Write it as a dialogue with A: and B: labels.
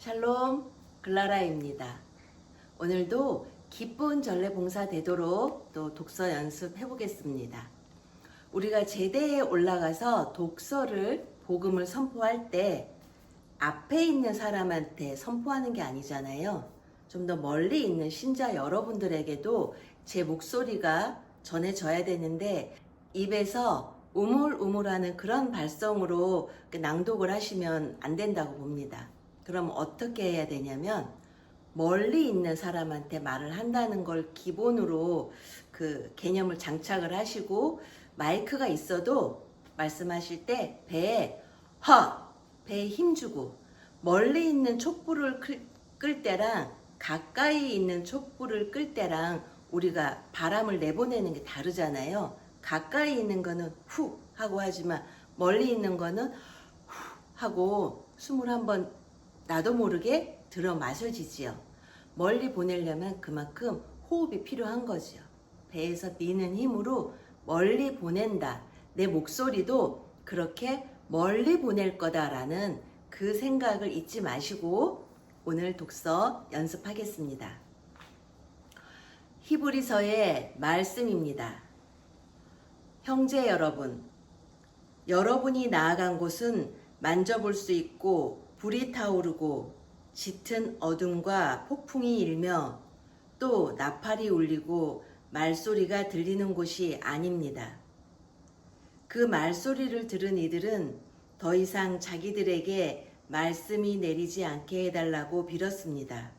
A: 샬롬 글라라입니다. 오늘도 기쁜 전래 봉사 되도록 또 독서 연습 해 보겠습니다. 우리가 제대에 올라가서 독서를 복음을 선포할 때 앞에 있는 사람한테 선포하는 게 아니잖아요. 좀 더 멀리 있는 신자 여러분들에게도 제 목소리가 전해져야 되는데 입에서 우물우물하는 그런 발성으로 그 낭독을 하시면 안 된다고 봅니다. 그럼 어떻게 해야 되냐면 멀리 있는 사람한테 말을 한다는 걸 기본으로 그 개념을 장착을 하시고 마이크가 있어도 말씀하실 때 배에 허 배에 힘주고 멀리 있는 촛불을 끌, 끌 때랑 가까이 있는 촛불을 끌 때랑 우리가 바람을 내보내는 게 다르잖아요. 가까이 있는 거는 후 하고 하지만 멀리 있는 거는 후 하고 숨을 한번 나도 모르게 들어 마셔지지요. 멀리 보내려면 그만큼 호흡이 필요한 거지요. 배에서 미는 힘으로 멀리 보낸다. 내 목소리도 그렇게 멀리 보낼 거다라는 그 생각을 잊지 마시고 오늘 독서 연습하겠습니다. 히브리서의 말씀입니다. 형제 여러분, 여러분이 나아간 곳은 만져볼 수 있고 불이 타오르고 짙은 어둠과 폭풍이 일며 또 나팔이 울리고 말소리가 들리는 곳이 아닙니다. 그 말소리를 들은 이들은 더 이상 자기들에게 말씀이 내리지 않게 해달라고 빌었습니다.